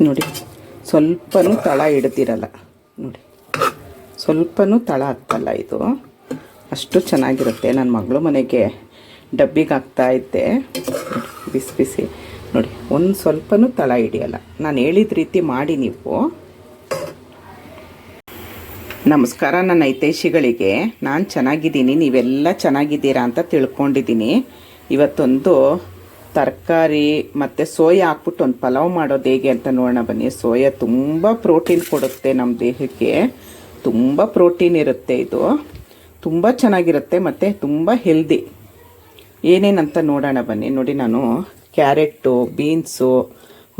ನೋಡಿ. ಸ್ವಲ್ಪನೂ ತಳ ಹಿಡ್ದಿರಲ್ಲ ನೋಡಿ. ಸ್ವಲ್ಪನೂ ತಳ ಹತ್ತಲ್ಲ ಇದು. ಅಷ್ಟು ಚೆನ್ನಾಗಿರುತ್ತೆ. ನನ್ನ ಮಗಳು ಮನೆಗೆ ಡಬ್ಬಿಗೆ ಹಾಕ್ತಾ ಇದ್ದೆ. ಬಿಸಿ ಬಿಸಿ. ನೋಡಿ, ಒಂದು ಸ್ವಲ್ಪನೂ ತಳ ಹಿಡಿಯಲ್ಲ ನಾನು ಹೇಳಿದ ರೀತಿ ಮಾಡಿ ನೀವು. ನಮಸ್ಕಾರ ನನ್ನ ಹಿತೈಷಿಗಳಿಗೆ. ನಾನು ಚೆನ್ನಾಗಿದ್ದೀನಿ. ನೀವೆಲ್ಲ ಚೆನ್ನಾಗಿದ್ದೀರಾ ಅಂತ ತಿಳ್ಕೊಂಡಿದ್ದೀನಿ. ಇವತ್ತೊಂದು ತರಕಾರಿ ಮತ್ತು ಸೋಯಾ ಹಾಕ್ಬಿಟ್ಟು ಒಂದು ಪಲಾವ್ ಮಾಡೋದು ಹೇಗೆ ಅಂತ ನೋಡೋಣ ಬನ್ನಿ. ಸೋಯಾ ತುಂಬ ಪ್ರೋಟೀನ್ ಕೊಡುತ್ತೆ ನಮ್ಮ ದೇಹಕ್ಕೆ. ತುಂಬ ಪ್ರೋಟೀನ್ ಇರುತ್ತೆ ಇದು. ತುಂಬ ಚೆನ್ನಾಗಿರುತ್ತೆ ಮತ್ತು ತುಂಬ ಹೆಲ್ದಿ. ಏನೇನಂತ ನೋಡೋಣ ಬನ್ನಿ. ನೋಡಿ ನಾನು ಕ್ಯಾರೆಟು ಬೀನ್ಸು,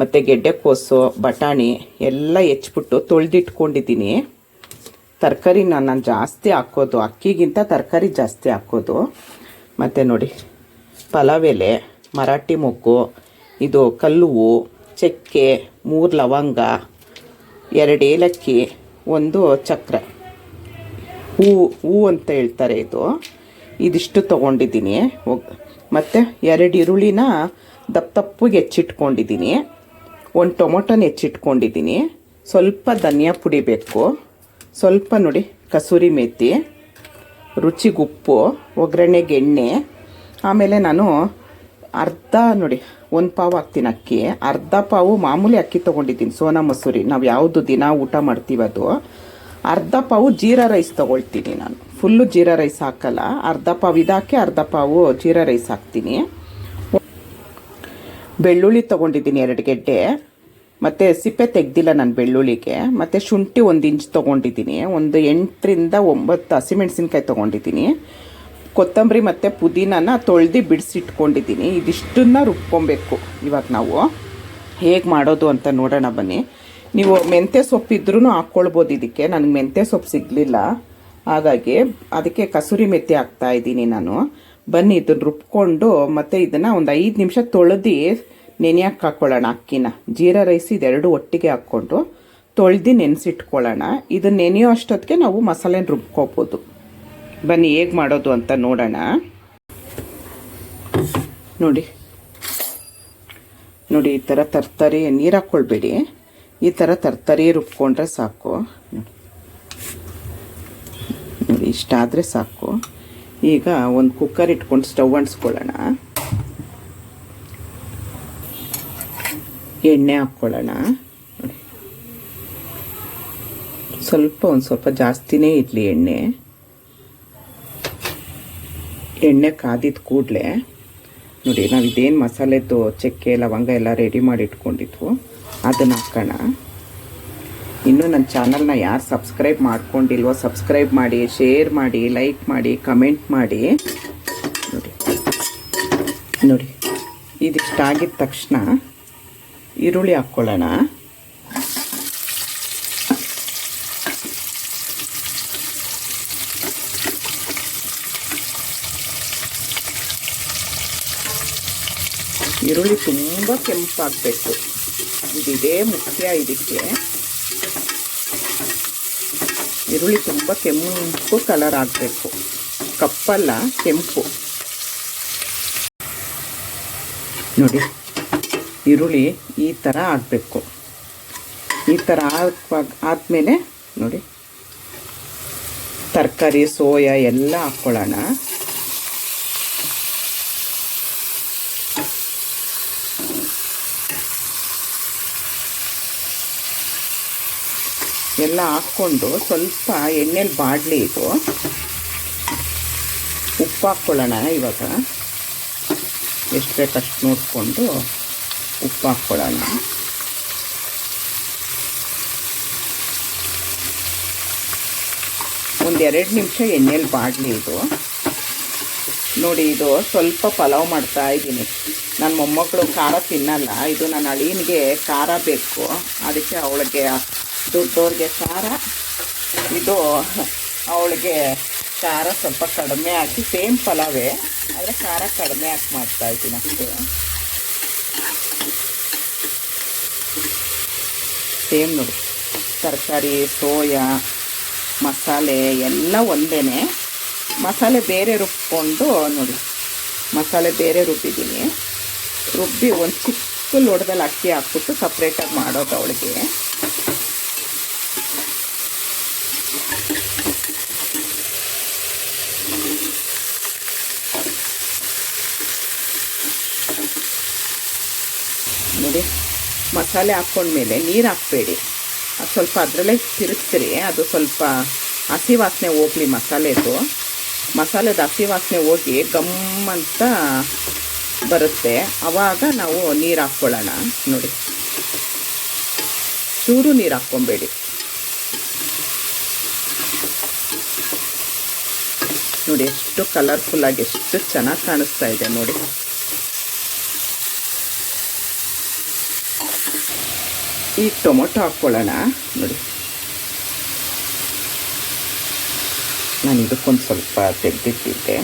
ಮತ್ತು ಗೆಡ್ಡೆಕೋಸು ಬಟಾಣಿ ಎಲ್ಲ ಹೆಚ್ಚಿಬಿಟ್ಟು ತೊಳೆದಿಟ್ಕೊಂಡಿದ್ದೀನಿ. ತರಕಾರಿ ನಾನು ಜಾಸ್ತಿ ಹಾಕೋದು, ಅಕ್ಕಿಗಿಂತ ತರಕಾರಿ ಜಾಸ್ತಿ ಹಾಕೋದು. ಮತ್ತು ನೋಡಿ, ಪಲಾವ್ ಎಲೆ. ಮರಾಠಿ ಮೊಗ್ಗು, ಇದು ಕಲ್ಲುವು, ಚಕ್ಕೆ, ಮೂರು ಲವಂಗ, ಎರಡು ಏಲಕ್ಕಿ, ಒಂದು ಚಕ್ರ. ಹೂ ಹೂ ಅಂತ ಹೇಳ್ತಾರೆ ಇದು. ಇದಿಷ್ಟು ತೊಗೊಂಡಿದ್ದೀನಿ. ಮತ್ತು ಎರಡು ಈರುಳ್ಳಿನ ದಪ್ಪ ದಪ್ಪಗೆ ಹೆಚ್ಚಿಟ್ಕೊಂಡಿದ್ದೀನಿ. ಒಂದು ಟೊಮೊಟೊನ ಹೆಚ್ಚಿಟ್ಕೊಂಡಿದ್ದೀನಿ. ಸ್ವಲ್ಪ ಧನಿಯಾ ಪುಡಿ ಬೇಕು. ಸ್ವಲ್ಪ ನೋಡಿ, ಕಸೂರಿ ಮೇಥಿ ರುಚಿಗುಪ್ಪು ಒಗ್ಗರಣೆಗೆ ಎಣ್ಣೆ, ಆಮೇಲೆ ನಾನು ಅರ್ಧ ನೋಡಿ, ಒಂದು ಪಾವು ಹಾಕ್ತೀನಿ ಅಕ್ಕಿ. ಅರ್ಧ ಪಾವು ಮಾಮೂಲಿ ಅಕ್ಕಿ ತೊಗೊಂಡಿದ್ದೀನಿ, ಸೋನಾ ಮಸೂರಿ. ನಾವು ಯಾವುದು ದಿನ ಊಟ ಮಾಡ್ತೀವಿ ಅದು. ಅರ್ಧ ಪಾವು ಜೀರಾ ರೈಸ್ ತೊಗೊಳ್ತೀನಿ ನಾನು. ಫುಲ್ಲು ಜೀರಾ ರೈಸ್ ಹಾಕಲ್ಲ. ಅರ್ಧ ಪಾವು ಇದಾಕಿ ಅರ್ಧ ಪಾವು ಜೀರಾ ರೈಸ್ ಹಾಕ್ತೀನಿ. ಬೆಳ್ಳುಳ್ಳಿ ತೊಗೊಂಡಿದ್ದೀನಿ ಎರಡು ಗೆಡ್ಡೆ. ಮತ್ತು ಸಿಪ್ಪೆ ತೆಗ್ದಿಲ್ಲ ನಾನು ಬೆಳ್ಳುಳ್ಳಿಗೆ. ಮತ್ತು ಶುಂಠಿ ಒಂದು ಇಂಚ್ ತೊಗೊಂಡಿದ್ದೀನಿ. ಒಂದು ಎಂಟರಿಂದ ಒಂಬತ್ತು ಹಸಿಮೆಣ್ಸಿನ್ಕಾಯಿ ತೊಗೊಂಡಿದ್ದೀನಿ. ಕೊತ್ತಂಬರಿ ಮತ್ತು ಪುದೀನನ ತೊಳೆದು ಬಿಡಿಸಿಟ್ಕೊಂಡಿದ್ದೀನಿ. ಇದಿಷ್ಟನ್ನ ರುಬ್ಕೊಬೇಕು. ಇವಾಗ ನಾವು ಹೇಗೆ ಮಾಡೋದು ಅಂತ ನೋಡೋಣ ಬನ್ನಿ. ನೀವು ಮೆಂತ್ಯ ಸೊಪ್ಪು ಇದ್ರೂ ಹಾಕ್ಕೊಳ್ಬೋದು ಇದಕ್ಕೆ. ನನಗೆ ಮೆಂತ್ಯ ಸೊಪ್ಪು ಸಿಗಲಿಲ್ಲ. ಹಾಗಾಗಿ ಅದಕ್ಕೆ ಕಸೂರಿ ಮೆಥಿ ಹಾಕ್ತಾ ಇದ್ದೀನಿ ನಾನು. ಬನ್ನಿ ಇದನ್ನು ರುಬ್ಕೊಂಡು ಮತ್ತು ಇದನ್ನು ಒಂದು ಐದು ನಿಮಿಷ ತೊಳೆದು ನೆನೆಯಕ್ಕೆ ಹಾಕ್ಕೊಳ್ಳೋಣ ಅಕ್ಕಿನ. ಜೀರಾ ರೈಸ್ ಇದೆರಡು ಒಟ್ಟಿಗೆ ಹಾಕ್ಕೊಂಡು ತೊಳೆದು ನೆನೆಸಿಟ್ಕೊಳ್ಳೋಣ. ಇದನ್ನು ನೆನೆಯೋ ಅಷ್ಟೊತ್ತಿಗೆ ನಾವು ಮಸಾಲೆನ ರುಬ್ಕೋಬೋದು. ಬನ್ನಿ, ಹೇಗೆ ಮಾಡೋದು ಅಂತ ನೋಡೋಣ. ನೋಡಿ. ನೋಡಿ, ಈ ಥರ ತರ್ತರಿ, ನೀರು ಹಾಕ್ಕೊಳ್ಬೇಡಿ ಈ ಥರ ತರ್ತರಿ ರುಬ್ಕೊಂಡ್ರೆ ಸಾಕು. ನೋಡಿ ಇಷ್ಟಾದರೆ ಸಾಕು. ಈಗ ಒಂದು ಕುಕ್ಕರ್ ಇಟ್ಕೊಂಡು ಸ್ಟವ್ ಅಂಟಿಸ್ಕೊಳ್ಳೋಣ. ಎಣ್ಣೆ ಹಾಕ್ಕೊಳ್ಳೋಣ. ಸ್ವಲ್ಪ, ಒಂದು ಸ್ವಲ್ಪ ಜಾಸ್ತಿನೇ ಇರಲಿ ಎಣ್ಣೆ. ಎಣ್ಣೆ ಕಾದಿದ ಕೂಡಲೇ, ನೋಡಿ, ನಾವು ಇದೇನು ಮಸಾಲೆದು ಚಕ್ಕೆ, ಲವಂಗ ಎಲ್ಲ ರೆಡಿ ಮಾಡಿ ಇಟ್ಕೊಂಡಿದ್ವು. ಅದನ್ನು ಹಾಕೋಣ. ಇನ್ನೂ ನನ್ನ ಚಾನಲ್ನ ಯಾರು ಸಬ್ಸ್ಕ್ರೈಬ್ ಮಾಡ್ಕೊಂಡಿಲ್ವೋ ಸಬ್ಸ್ಕ್ರೈಬ್ ಮಾಡಿ ಶೇರ್ ಮಾಡಿ ಲೈಕ್ ಮಾಡಿ ಕಮೆಂಟ್ ಮಾಡಿ. ನೋಡಿ. ನೋಡಿ, ಇದಿಷ್ಟಾಗಿದ ತಕ್ಷಣ ಈರುಳ್ಳಿ ಹಾಕ್ಕೊಳ್ಳೋಣ ಈರುಳ್ಳಿ ತುಂಬ ಕೆಂಪಾಗಬೇಕು. ಇದಿದೇ ಮುಖ್ಯ ಇದಕ್ಕೆ. ಈರುಳ್ಳಿ ತುಂಬ ಕೆಂಪು ಕಲರ್ ಆಗಬೇಕು. ಕಪ್ಪಲ್ಲ, ಕೆಂಪು. ನೋಡಿ, ಈರುಳ್ಳಿ ಈ ಥರ ಆಗಬೇಕು. ಈ ಥರ ಆದಮೇಲೆ ನೋಡಿ, ತರಕಾರಿ, ಸೋಯಾ ಎಲ್ಲ ಹಾಕ್ಕೊಳ್ಳೋಣ ಎಲ್ಲ ಹಾಕ್ಕೊಂಡು ಸ್ವಲ್ಪ ಎಣ್ಣೆಲಿ ಬಾಡಲಿ ಇದು ಉಪ್ಪು ಹಾಕ್ಕೊಳ್ಳೋಣ ಇವಾಗ. ಎಷ್ಟು ಬೇಕಷ್ಟು ನೋಡಿಕೊಂಡು ಉಪ್ಪು ಹಾಕ್ಕೊಳ್ಳೋಣ. ಒಂದು ಎರಡು ನಿಮಿಷ ಎಣ್ಣೆಲಿ ಬಾಡಲಿ ಇದು ನೋಡಿ, ಇದು ಸ್ವಲ್ಪ ಪಲಾವ್ ಮಾಡ್ತಾ ಇದ್ದೀನಿ. ನನ್ನ ಮೊಮ್ಮಕ್ಕಳು ಖಾರ ತಿನ್ನಲ್ಲ. ಇದು ನನ್ನ ಅಳಿಯನಿಗೆ ಖಾರ ಬೇಕು. ಅದಕ್ಕೆ ಅವಳಿಗೆ ದೊಡ್ಡವ್ರಿಗೆ ಖಾರ. ಇದು ಅವಳಿಗೆ ಖಾರ ಸ್ವಲ್ಪ ಕಡಿಮೆ ಹಾಕಿ, ಸೇಮ್ ಪಲಾವೇ, ಆದರೆ ಖಾರ ಕಡಿಮೆ ಹಾಕಿ ಮಾಡ್ತಾ ಇದ್ದೀನಿ ಅಷ್ಟೇ. ಸೇಮ್ ನೋಡಿ, ತರಕಾರಿ, ಸೋಯಾ, ಮಸಾಲೆ ಎಲ್ಲ ಒಂದೇ ಮಸಾಲೆ ಬೇರೆ ರುಬ್ಕೊಂಡು ನೋಡಿ, ಮಸಾಲೆ ಬೇರೆ ರುಬ್ಬಿದ್ದೀನಿ. ರುಬ್ಬಿ ಒಂದು ಚಿಕ್ಕ ಲೋಟದಲ್ಲಿ ಅಕ್ಕಿ ಹಾಕ್ಬಿಟ್ಟು ಸಪ್ರೇಟಾಗಿ ಮಾಡೋದು ಅವಳಿಗೆ. ನೋಡಿ ಮಸಾಲೆ ಹಾಕ್ಕೊಂಡ್ಮೇಲೆ ನೀರು ಹಾಕ್ಬೇಡಿ. ಅದು ಸ್ವಲ್ಪ ಅದರಲ್ಲೇ ತಿರುಗಿಸ್ರಿ ಅದು ಸ್ವಲ್ಪ ಹಸಿ ವಾಸನೆ ಹೋಗ್ಲಿ ಮಸಾಲೆದು. ಮಸಾಲೆದು ಹಸಿ ವಾಸನೆ ಹೋಗಿ ಗಮ್ ಅಂತ ಬರುತ್ತೆ. ಆವಾಗ ನಾವು ನೀರು ಹಾಕ್ಕೊಳ್ಳೋಣ. ನೋಡಿ. ಚೂರು ನೀರು ಹಾಕ್ಕೊಬೇಡಿ. ನೋಡಿ, ಎಷ್ಟು ಕಲರ್ಫುಲ್ಲಾಗಿ ಎಷ್ಟು ಚೆನ್ನಾಗಿ ಕಾಣಿಸ್ತಾ ಇದೆ ನೋಡಿ. ಈಗ ಟೊಮೊಟೊ ಹಾಕ್ಕೊಳ್ಳೋಣ. ನೋಡಿ. ನಾನು ಇದಕ್ಕೊಂದು ಸ್ವಲ್ಪ ತೆಗೆದಿಟ್ಟಿದ್ದೆ.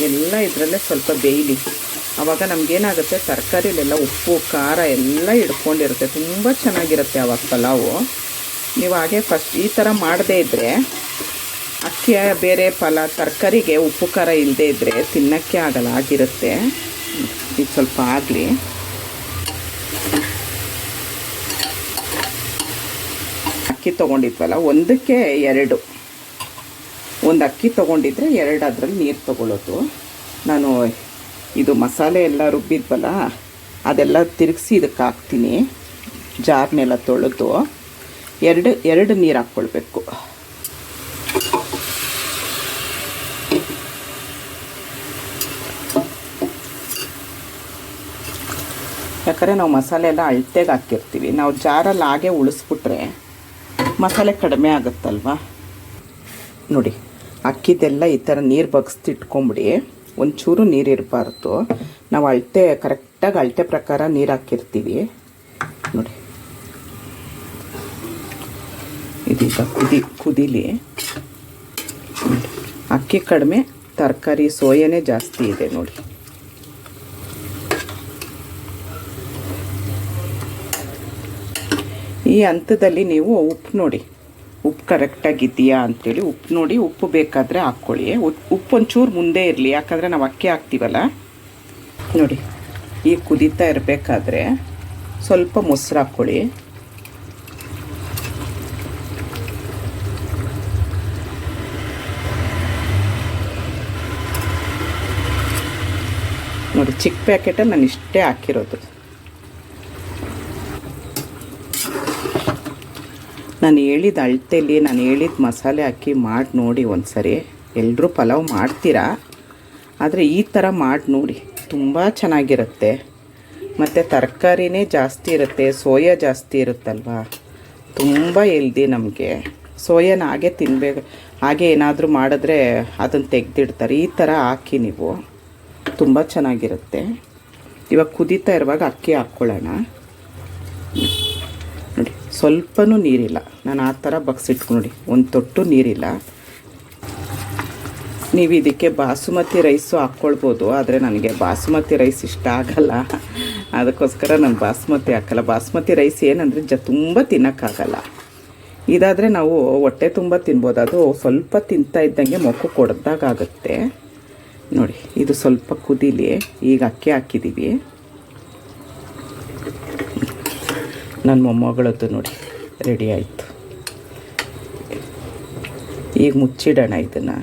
ಎಲ್ಲ ಇದರಲ್ಲೇ ಸ್ವಲ್ಪ ಬೇಯಲಿ. ಆವಾಗ ನಮಗೇನಾಗುತ್ತೆ, ತರಕಾರಿಲೆಲ್ಲ ಉಪ್ಪು, ಖಾರ ಎಲ್ಲ ಹಿಡ್ಕೊಂಡಿರುತ್ತೆ. ತುಂಬ ಚೆನ್ನಾಗಿರುತ್ತೆ ಆವಾಗ ಪಲಾವು. ನೀವು ಹಾಗೆ ಫಸ್ಟ್ ಈ ಥರ ಮಾಡದೇ ಇದ್ದರೆ ಅಕ್ಕಿ ಬೇರೆ ಫಲ ತರಕಾರಿಗೆ ಉಪ್ಪು ಖಾರ ಇಲ್ಲದೇ ಇದ್ದರೆ ತಿನ್ನೋಕ್ಕೆ ಆಗಲ್ಲ, ಆಗಿರುತ್ತೆ. ಇದು ಸ್ವಲ್ಪ ಆಗಲಿ. ಅಕ್ಕಿ ತೊಗೊಂಡಿದ್ವಲ್ಲ, ಒಂದಕ್ಕೆ ಎರಡು. ಒಂದು ಅಕ್ಕಿ ತೊಗೊಂಡಿದ್ರೆ ಎರಡು ಅದರಲ್ಲಿ ನೀರು ತೊಗೊಳ್ಳೋದು. ನಾನು ಇದು ಮಸಾಲೆ ಎಲ್ಲ ರುಬ್ಬಿದ್ವಲ್ಲ, ಅದೆಲ್ಲ ತಿರುಗಿಸಿ ಇದಕ್ಕೆ ಹಾಕ್ತೀನಿ. ಜಾರ್ನೆಲ್ಲ ತೊಳೆದು. ಎರಡು ಎರಡು ನೀರು ಹಾಕ್ಕೊಳ್ಬೇಕು. ಯಾಕಂದರೆ ನಾವು ಮಸಾಲೆ ಎಲ್ಲ ಅಳತೆಗೆ ಹಾಕಿರ್ತೀವಿ. ನಾವು ಜಾರಲ್ಲಿ ಹಾಗೆ ಉಳಿಸ್ಬಿಟ್ರೆ ಮಸಾಲೆ ಕಡಿಮೆ ಆಗುತ್ತಲ್ವ? ನೋಡಿ, ಅಕ್ಕಿದೆಲ್ಲ ಈ ಥರ ನೀರು ಬಗ್ಸ್ತಿಟ್ಕೊಂಬಿಡಿ ಒಂಚೂರು ನೀರು ಇರಬಾರ್ದು. ನಾವು ಅಳತೆ, ಕರೆಕ್ಟಾಗಿ ಅಳತೆ ಪ್ರಕಾರ ನೀರು ಹಾಕಿರ್ತೀವಿ. ನೋಡಿ. ಇದೀಗ ಕುದಿ, ಕುದೀಲಿ. ಅಕ್ಕಿ ಕಡಿಮೆ, ತರಕಾರಿ, ಸೋಯನೇ ಜಾಸ್ತಿ ಇದೆ ನೋಡಿ. ಈ ಹಂತದಲ್ಲಿ ನೀವು ಉಪ್ಪು ನೋಡಿ. ಉಪ್ಪು ಕರೆಕ್ಟಾಗಿದೆಯಾ ಅಂಥೇಳಿ ಉಪ್ಪು ನೋಡಿ, ಉಪ್ಪು ಬೇಕಾದರೆ ಹಾಕ್ಕೊಳ್ಳಿ. ಉಪ್ಪು ಒಂಚೂರು ಮುಂದೆ ಇರಲಿ, ಯಾಕಂದರೆ ನಾವು ಅಕ್ಕಿ ಹಾಕ್ತೀವಲ್ಲ? ನೋಡಿ, ಈ ಕುದೀತಾ ಇರಬೇಕಾದ್ರೆ ಸ್ವಲ್ಪ ಮೊಸರು ಹಾಕ್ಕೊಳ್ಳಿ. ನೋಡಿ, ಚಿಕ್ಕ ಪ್ಯಾಕೆಟಲ್ಲಿ ನಾನು ಇಷ್ಟೇ ಹಾಕಿರೋದು. ನಾನು ಹೇಳಿದ ಅಳ್ತೆಯಲ್ಲಿ ನಾನು ಹೇಳಿದ ಮಸಾಲೆ ಹಾಕಿ ಮಾಡಿ ನೋಡಿ ಒಂದು ಸರಿ ಎಲ್ಲರೂ ಪಲಾವ್ ಮಾಡ್ತೀರಾ? ಆದರೆ ಈ ಥರ ಮಾಡಿ ನೋಡಿ, ತುಂಬ ಚೆನ್ನಾಗಿರುತ್ತೆ. ಮತ್ತು ತರಕಾರಿನೇ ಜಾಸ್ತಿ ಇರುತ್ತೆ, ಸೋಯಾ ಜಾಸ್ತಿ ಇರುತ್ತಲ್ವಾ? ತುಂಬ ಎಲ್ದಿ ನಮಗೆ. ಸೋಯಾನ ಹಾಗೆ ತಿನ್ನಬೇಕು ಹಾಗೆ ಏನಾದರೂ ಮಾಡಿದ್ರೆ ಅದನ್ನು ತೆಗೆದಿಡ್ತಾರೆ. ಈ ಥರ ಹಾಕಿ ನೀವು. ತುಂಬ ಚೆನ್ನಾಗಿರುತ್ತೆ. ಇವಾಗ ಕುದೀತಾ ಇರುವಾಗ ಅಕ್ಕಿ ಹಾಕ್ಕೊಳ್ಳೋಣ ಸ್ವಲ್ಪನೂ ನೀರಿಲ್ಲ. ನಾನು ಆ ಥರ ಬಗ್ಸಿಟ್ಕೊ ನೋಡಿ. ಒಂದು ತೊಟ್ಟು ನೀರಿಲ್ಲ. ನೀವು ಇದಕ್ಕೆ ಬಾಸುಮತಿ ರೈಸು ಹಾಕ್ಕೊಳ್ಬೋದು, ಆದರೆ ನನಗೆ ಬಾಸುಮತಿ ರೈಸ್ ಇಷ್ಟ ಆಗಲ್ಲ. ಅದಕ್ಕೋಸ್ಕರ ನಾನು ಬಾಸುಮತಿ ಹಾಕಲ್ಲ. ಬಾಸುಮತಿ ರೈಸ್ ಏನಂದರೆ ಜ ತುಂಬ ತಿನ್ನೋಕ್ಕಾಗಲ್ಲ. ಇದಾದರೆ ನಾವು ಹೊಟ್ಟೆ ತುಂಬ ತಿನ್ಬೋದು. ಅದು ಸ್ವಲ್ಪ ತಿಂತಾ ಇದ್ದಂಗೆ ಮೊಕ್ಕು ಕೊಡ್ದಾಗುತ್ತೆ ನೋಡಿ, ಇದು ಸ್ವಲ್ಪ ಕುದೀಲಿ. ಈಗ ಅಕ್ಕಿ ಹಾಕಿದ್ದೀವಿ ನನ್ನ ಮೊಮ್ಮಗಳದ್ದು ನೋಡಿ ರೆಡಿ ಆಯಿತು. ಈಗ ಮುಚ್ಚಿಡೋಣ ಇದನ್ನು.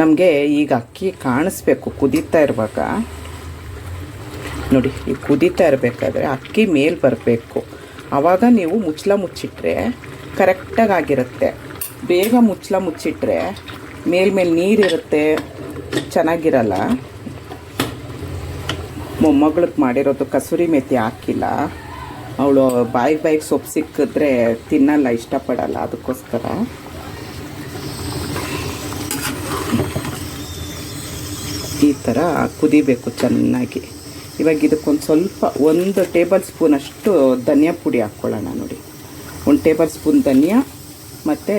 ನಮಗೆ ಈಗ ಅಕ್ಕಿ ಕಾಣಿಸ್ಬೇಕು, ಕುದೀತಾ ಇರುವಾಗ. ನೋಡಿ, ಈಗ ಕುದೀತಾ ಇರಬೇಕಾದ್ರೆ ಅಕ್ಕಿ ಮೇಲೆ ಬರಬೇಕು. ಆವಾಗ ನೀವು ಮುಚ್ಚಲ ಮುಚ್ಚಿಟ್ರೆ ಕರೆಕ್ಟಾಗಿ ಆಗಿರುತ್ತೆ ಬೇಗ ಮುಚ್ಚಲ ಮುಚ್ಚಿಟ್ರೆ ಮೇಲ್ಮೇಲೆ ನೀರಿರುತ್ತೆ, ಚೆನ್ನಾಗಿರಲ್ಲ. ಮೊಮ್ಮಗಳಿಗೆ ಮಾಡಿರೋದು ಕಸೂರಿ ಮೆಥಿ ಹಾಕಿಲ್ಲ. ಅವಳು ಬಾಯಿ ಬಾಯಿಗೆ ಸೊಪ್ಪು ಸಿಕ್ಕಿದ್ರೆ ತಿನ್ನಲ್ಲ, ಇಷ್ಟಪಡಲ್ಲ, ಅದಕ್ಕೋಸ್ಕರ. ಈ ಥರ ಕುದಿಬೇಕು ಚೆನ್ನಾಗಿ. ಇವಾಗ ಇದಕ್ಕೊಂದು ಸ್ವಲ್ಪ, ಒಂದು ಟೇಬಲ್ ಸ್ಪೂನ್ ಅಷ್ಟು ಧನಿಯಾ ಪುಡಿ ಹಾಕ್ಕೊಳ್ಳೋಣ ನೋಡಿ. ಒಂದು ಟೇಬಲ್ ಸ್ಪೂನ್ ಧನಿಯಾ ಮತ್ತು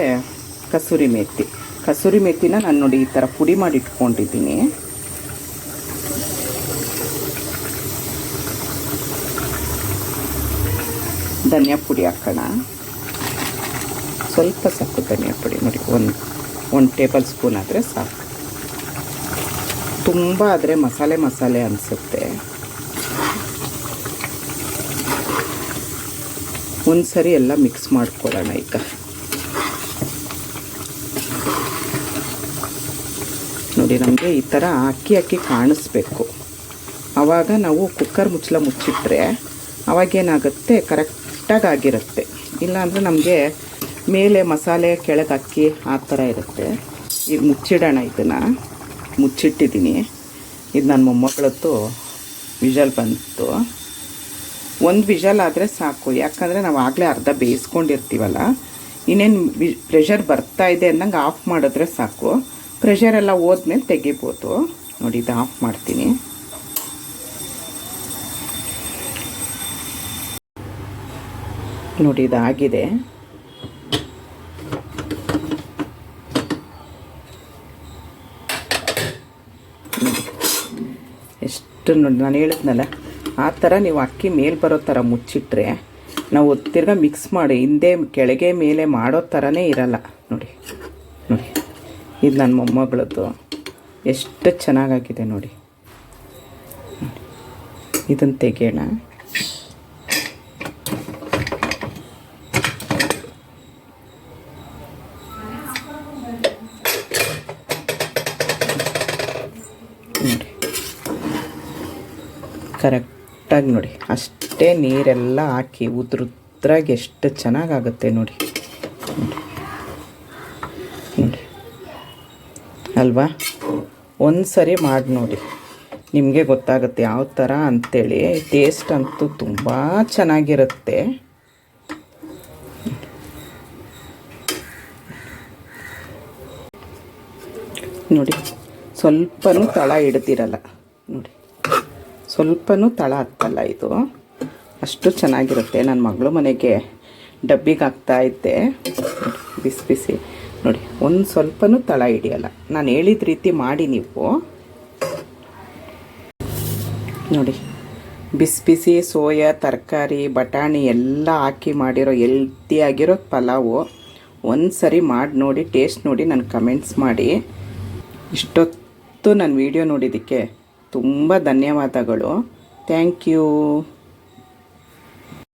ಕಸೂರಿ ಮೇಥಿ ಕಸೂರಿ ಮೇಥಿನ ನಾನು ನೋಡಿ ಈ ಥರ ಪುಡಿ ಮಾಡಿ ಇಟ್ಕೊಂಡಿದ್ದೀನಿ. ಧನಿಯಾ ಪುಡಿ ಹಾಕೋಣ. ಸ್ವಲ್ಪ ಸಾಕು ಧನಿಯಾ ಪುಡಿ. ನೋಡಿ, ಒಂದು ಒಂದು ಟೇಬಲ್ ಸ್ಪೂನ್ ಆದರೆ ಸಾಕು. ತುಂಬ ಆದರೆ ಮಸಾಲೆ ಮಸಾಲೆ ಅನಿಸುತ್ತೆ. ಒಂದು ಸರಿ ಎಲ್ಲ ಮಿಕ್ಸ್ ಮಾಡ್ಕೊಳ್ಳೋಣ ಈಗ. ನೋಡಿ, ನಮಗೆ ಈ ಥರ ಅಕ್ಕಿ ಅಕ್ಕಿ ಕಾಣಿಸ್ಬೇಕು. ಆವಾಗ ನಾವು ಕುಕ್ಕರ್ ಮುಚ್ಚಲ ಮುಚ್ಚಿಟ್ರೆ ಅವಾಗೇನಾಗುತ್ತೆ? ಕರೆಕ್ಟಾಗಿ ಆಗಿರುತ್ತೆ ಇಲ್ಲಾಂದರೆ ನಮಗೆ ಮೇಲೆ ಮಸಾಲೆ, ಕೆಳಗೆ ಅಕ್ಕಿ ಆ ಥರ ಇರುತ್ತೆ. ಈಗ ಮುಚ್ಚಿಡೋಣ ಇದನ್ನು. ಮುಚ್ಚಿಟ್ಟಿದ್ದೀನಿ. ಇದು ನನ್ನ ಮೊಮ್ಮಕ್ಕಳದ್ದು ವಿಜಲ್ ಬಂತು. ಒಂದು ವಿಜಲ್ ಆದರೆ ಸಾಕು. ಯಾಕಂದರೆ ನಾವು ಆಗಲೇ ಅರ್ಧ ಬೇಯಿಸ್ಕೊಂಡಿರ್ತೀವಲ್ಲ, ಇನ್ನೇನು ವಿ ಪ್ರೆಷರ್ ಬರ್ತಾ ಇದೆ ಅಂದಂಗೆ ಆಫ್ ಮಾಡಿದ್ರೆ ಸಾಕು. ಪ್ರೆಷರೆಲ್ಲ ಹೋದ್ಮೇಲೆ ತೆಗಿಬೋದು. ನೋಡಿ, ಇದು ಆಫ್ ಮಾಡ್ತೀನಿ. ನೋಡಿ ಇದಾಗಿದೆ. ಎಷ್ಟು ನೋಡಿ ನಾನು ಹೇಳಿದ್ನಲ್ಲ ಆ ಥರ ನೀವು ಅಕ್ಕಿ ಮೇಲೆ ಬರೋ ಥರ ಮುಚ್ಚಿಟ್ರೆ ನಾವು ತಿರ್ಗಾ ಮಿಕ್ಸ್ ಮಾಡಿ ಹಿಂದೆ ಕೆಳಗೆ ಮೇಲೆ ಮಾಡೋ ಥರನೇ ಇರಲ್ಲ. ನೋಡಿ ನೋಡಿ. ಇದು ನನ್ನ ಮೊಮ್ಮಗಳದ್ದು. ಎಷ್ಟು ಚೆನ್ನಾಗಾಗಿದೆ ನೋಡಿ, ಇದನ್ನು ತೆಗೆಯೋಣ. ಕರೆಕ್ಟಾಗಿ ನೋಡಿ. ಅಷ್ಟೇ ನೀರೆಲ್ಲ ಹಾಕಿ ಉದ್ರುದ್ರಾಗಿ ಎಷ್ಟು ಚೆನ್ನಾಗಾಗುತ್ತೆ ನೋಡಿ. ನೋಡಿ. ಅಲ್ವಾ? ಒಂದು ಸರಿ ಮಾಡಿ ನೋಡಿ. ನಿಮಗೆ ಗೊತ್ತಾಗುತ್ತೆ ಯಾವ ಥರ ಅಂಥೇಳಿ ಟೇಸ್ಟ್ ಅಂತೂ ತುಂಬ ಚೆನ್ನಾಗಿರುತ್ತೆ. ನೋಡಿ. ಸ್ವಲ್ಪನೂ ತಳ ಹಿಡ್ದಿರಲ್ಲ. ನೋಡಿ. ಸ್ವಲ್ಪನೂ ತಳ ಹತ್ತಲ್ಲ ಇದು. ಅಷ್ಟು ಚೆನ್ನಾಗಿರುತ್ತೆ. ನನ್ನ ಮಗಳು ಮನೆಗೆ ಡಬ್ಬಿಗೆ ಹಾಕ್ತಾ ಇದ್ದೆ. ಬಿಸಿ ಬಿಸಿ. ನೋಡಿ, ಒಂದು ಸ್ವಲ್ಪನೂ ತಳ ಹಿಡಿಯಲ್ಲ. ನಾನು ಹೇಳಿದ ರೀತಿ ಮಾಡಿ ನೀವು. ನೋಡಿ, ಬಿಸಿ ಬಿಸಿ ಸೋಯಾ, ತರಕಾರಿ, ಬಟಾಣಿ ಎಲ್ಲ ಹಾಕಿ ಮಾಡಿರೋ ಹೆಲ್ತಿಯಾಗಿರೋ ಪಲಾವು ಒಂದು ಸರಿ ಮಾಡಿ ನೋಡಿ, ಟೇಸ್ಟ್ ನೋಡಿ ನನ್ನ ಕಮೆಂಟ್ಸ್ ಮಾಡಿ. ಇಷ್ಟೊತ್ತು ನನ್ನ ವಿಡಿಯೋ ನೋಡಿದ್ದಕ್ಕೆ ತುಂಬ ಧನ್ಯವಾದಗಳು. Thank you